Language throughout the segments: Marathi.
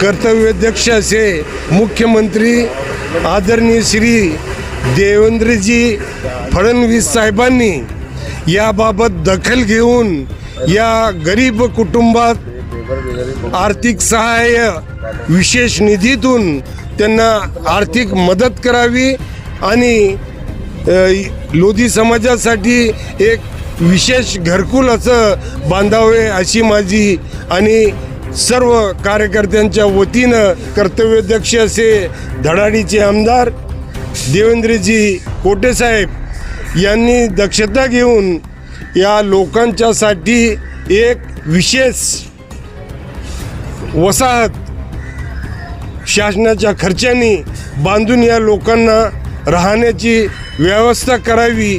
कर्तव्याध्यक्ष असे मुख्यमंत्री आदरणीय श्री देवेंद्रजी फडणवीस साहेबांनी याबाबत दखल घेऊन या गरीब कुटुंबात आर्थिक सहाय्य विशेष निधीतून त्यांना आर्थिक मदत करावी आणि लोधी समाजासाठी एक विशेष घरकुल असं बांधावे अशी माझी आणि सर्व कार्यकर्त्यांच्या वतीनं कर्तव्यदक्ष असे धडाडीचे आमदार देवेंद्रजी कोटेसाहेब यांनी दक्षता घेऊन या लोकांच्यासाठी एक विशेष वसाहत शासनाच्या खर्चाने बांधून या लोकांना राहण्याची व्यवस्था करावी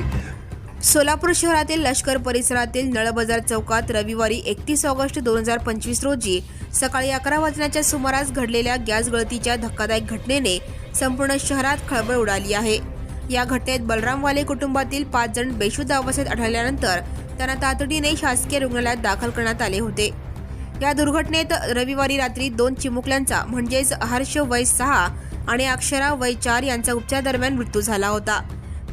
सोलापूर शहरातील लष्कर परिसरातील नळबजार चौकात रविवारी एकतीस ऑगस्ट दोन हजार पंचवीस रोजी सकाळी अकरा वाजण्याच्या सुमारास घडलेल्या गॅस गळतीच्या धक्कादायक घटनेने संपूर्ण शहरात खळबळ उडाली आहे. या घटनेत बलरामवाले कुटुंबातील पाच जण बेशुद्ध अवस्थेत आढळल्यानंतर त्यांना तातडीने शासकीय रुग्णालयात दाखल करण्यात आले होते. या दुर्घटनेत रविवारी रात्री दोन चिमुकल्यांचा म्हणजेच हर्ष वय सहा आणि अक्षरा वय चार यांचा उपचार दरम्यान मृत्यू झाला होता.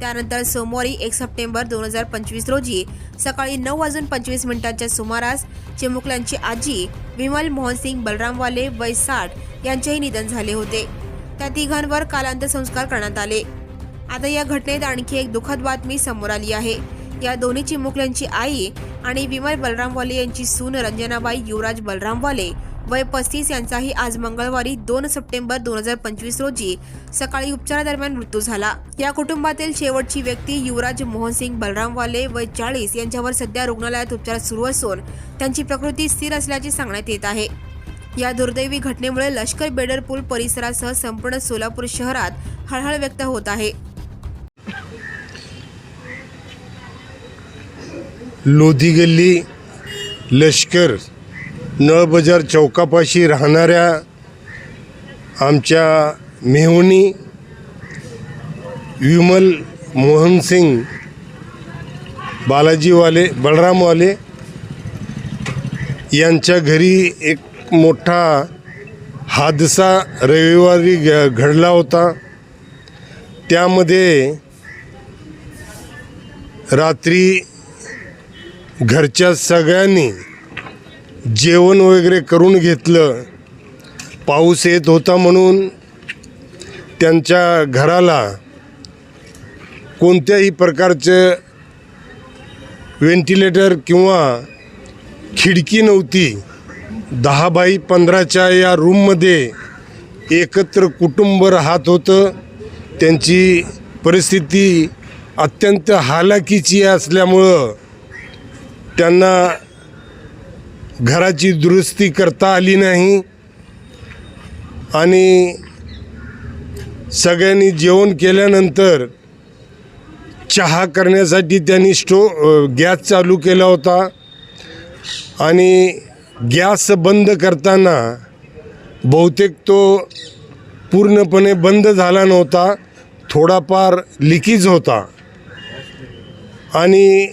त्यानंतर सोमवारी एक सप्टेंबर दोन हजार पंचवीस रोजी सकाळी नऊ वाजून पंचवीस मिनिटांच्या सुमारास चिमुकल्यांची आजी विमल मोहनसिंग बलरामवाले वय साठ यांचेही निधन झाले होते. त्या तिघांवर काल अंत्यसंस्कार करण्यात आले. आता या घटनेत आणखी एक दुःखद बातमी समोर आली आहे. या दोन्ही चिमुकल्यांची आई आणि विमल बलरामवाले यांची सून रंजनाबाई युवराज बलरामवाले वय पस्तीस यांचाही आज मंगळवारी दोन सप्टेंबर दोन हजार पंचवीस रोजी सकाळी उपचारादरम्यान मृत्यू झाला. या कुटुंबातील शेवटची व्यक्ती युवराज मोहनसिंग बलरामवाले वय चाळीस यांच्यावर सध्या रुग्णालयात उपचार सुरू असून त्यांची प्रकृती स्थिर असल्याचे सांगण्यात येत आहे. या दुर्दैवी घटनेमुळे लष्कर बेडर पूल परिसरासह संपूर्ण सोलापूर शहरात हळहळ व्यक्त होत आहे. लोधी गल्ली लष्कर नळबजार चौकापाशी राहणाऱ्या आमच्या मेहुणी विमल मोहनसिंग बालाजीवाले बलरामवाले यांच्या घरी एक मोठा हादसा रविवारी घ- घडला होता. त्यामध्ये रात्री घरच्या सगळ्यांनी जेवण वगैरे करून घेतलं. पाऊस येत होता म्हणून त्यांच्या घराला कोणत्याही प्रकारचं व्हेंटिलेटर किंवा खिडकी नव्हती. दहा बाय पंधराच्या या रूममध्ये एकत्र कुटुंब राहत होतं. त्यांची परिस्थिती अत्यंत हालाकीची असल्यामुळं त्यांना घराची दुरुस्ती करता आली नाही. आणि सगळ्यांनी जेवण केल्यानंतर चहा करण्यासाठी त्यांनी स्टो गॅस चालू केला होता. आणि गॅस बंद करताना बहुतेक तो पूर्णपणे बंद झाला नव्हता. थोडाफार लिकीज होता. आणि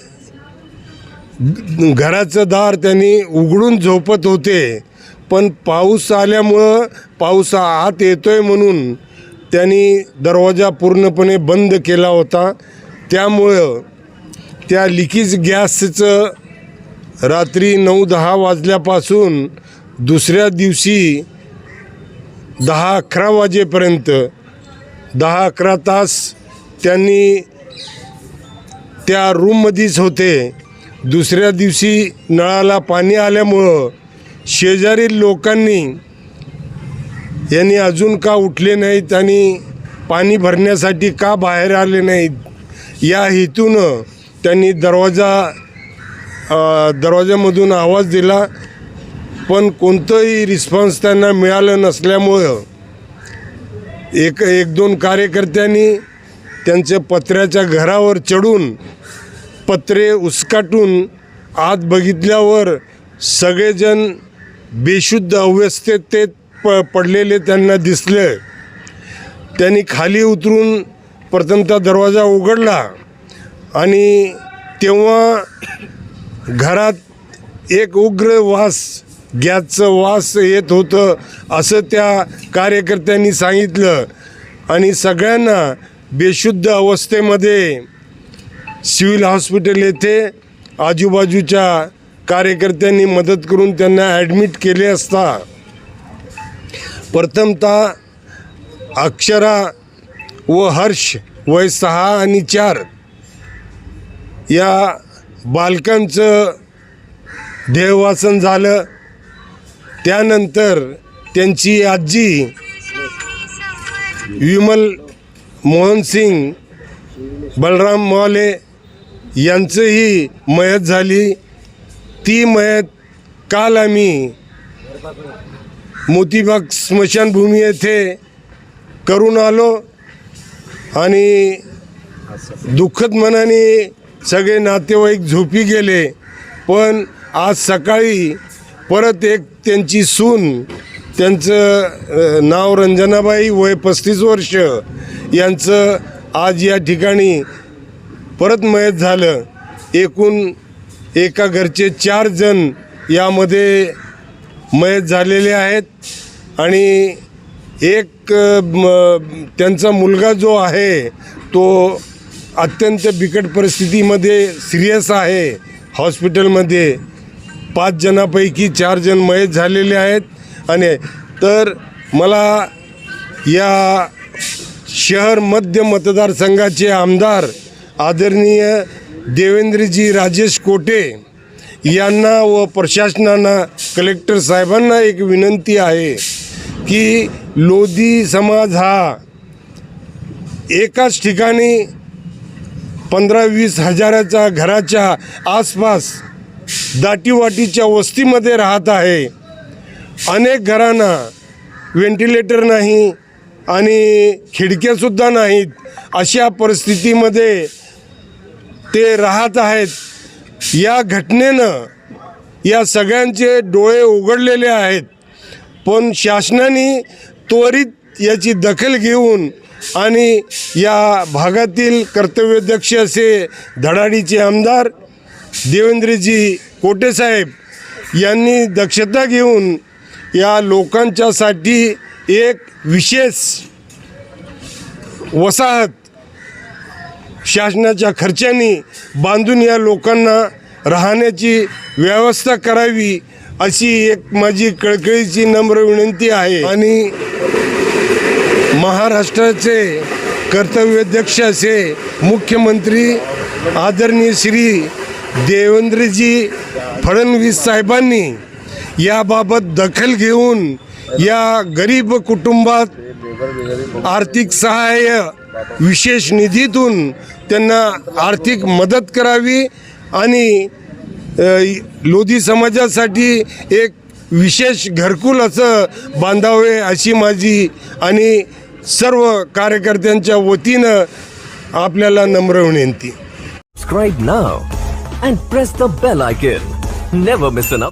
घराचं दार त्यांनी उघडून झोपत होते. पण पाऊस आल्यामुळं पाऊस आत येतोय म्हणून त्यांनी दरवाजा पूर्णपणे बंद केला होता. त्यामुळं त्या लिकेज गॅसचं रात्री नऊ दहा वाजल्यापासून दुसऱ्या दिवशी दहा अकरा वाजेपर्यंत दहा अकरा तास त्यांनी त्या रूममध्येच होते. दुसऱ्या दिवशी नळाला पाणी आल्यामुळं शेजारील लोकांनी यांनी अजून का उठले नाहीत आणि पाणी भरण्यासाठी का बाहेर आले नाहीत या हेतूनं त्यांनी दरवाजा दरवाजामधून आवाज दिला. पण कोणतंही रिस्पॉन्स त्यांना मिळालं नसल्यामुळं एक एक दोन कार्यकर्त्यांनी त्यांच्या पत्र्याच्या घरावर चढून पत्रे उसकाटून आत बघितल्यावर सगळेजण बेशुद्ध अवस्थेत प पडलेले त्यांना दिसले. त्यांनी खाली उतरून प्रथमतः दरवाजा उघडला आणि तेव्हा घरात एक उग्र वास गॅसचं वास येत होतं असं त्या कार्यकर्त्यांनी सांगितलं. आणि सगळ्यांना बेशुद्ध अवस्थेमध्ये सिव्हिल हॉस्पिटल येथे आजूबाजूच्या कार्यकर्त्यांनी मदत करून त्यांना ॲडमिट केले असता प्रथमतः अक्षरा व हर्ष वय सहा आणि चार या बालकांचं देहवासन झालं. त्यानंतर त्यांची आजी विमल मोहन सिंग बलराम मोले यांचंही मयत झाली. ती मयत काल आम्ही मोतीबाग स्मशानभूमी येथे करून आलो आणि दुःखद मनाने सगळे नातेवाईक झोपी गेले. पण आज सकाळी परत एक त्यांची सून त्यांचं नाव रंजनाबाई वय पस्तीस वर्ष यांचं आज या ठिकाणी परत मयत झालं. एकूण एका घरचे चार जण यामध्ये मयत झालेले आहेत. आणि एक म, त्यांचा मुलगा जो आहे तो अत्यंत बिकट परिस्थितीमध्ये सिरियस आहे. हॉस्पिटलमध्ये पाच जणापैकी चार जण मयत झालेले आहेत. आणि तर मला या शहर मध्य मतदारसंघाचे आमदार आदरणीय देवेंद्रजी राजेश कोटे यांना व प्रशासनांना कलेक्टर साहेबांना एक विनंती आहे की लोधी समाज हा एकाच ठिकाणी पंधरा वीस हजाराच्या घराच्या आसपास दाटीवाटीच्या वस्तीमध्ये राहत आहे. अनेक घरांना व्हेंटिलेटर नाही आणि खिडक्यासुद्धा नाहीत. अशा परिस्थितीमध्ये ते राहत आहेत. या घटनेनं या सगळ्यांचे डोळे उघडलेले आहेत. पण शासनाने त्वरित याची दखल घेऊन आणि या भागातील कर्तव्यदक्ष असे धडाडीचे आमदार देवेंद्रजी कोटेसाहेब यांनी दक्षता घेऊन या लोकांच्यासाठी एक विशेष वसाहत शासनाच्या खर्चाने बांधून या लोकांना राहण्याची व्यवस्था करावी अशी एक माझी कळकळीची नम्र विनंती आहे. आणि महाराष्ट्राचे कर्तव्याध्यक्ष असे मुख्यमंत्री आदरणीय श्री देवेंद्रजी फडणवीस साहेबांनी याबाबत दखल घेऊन या गरीब कुटुंबात आर्थिक सहाय्य विशेष निधीतून त्यांना आर्थिक मदत करावी आणि लोधी समाजासाठी एक विशेष घरकुल असं बांधावे अशी माझी आणि सर्व कार्यकर्त्यांच्या वतीनं आपल्याला नम्र विनंती subscribe now and press the bell icon never miss an.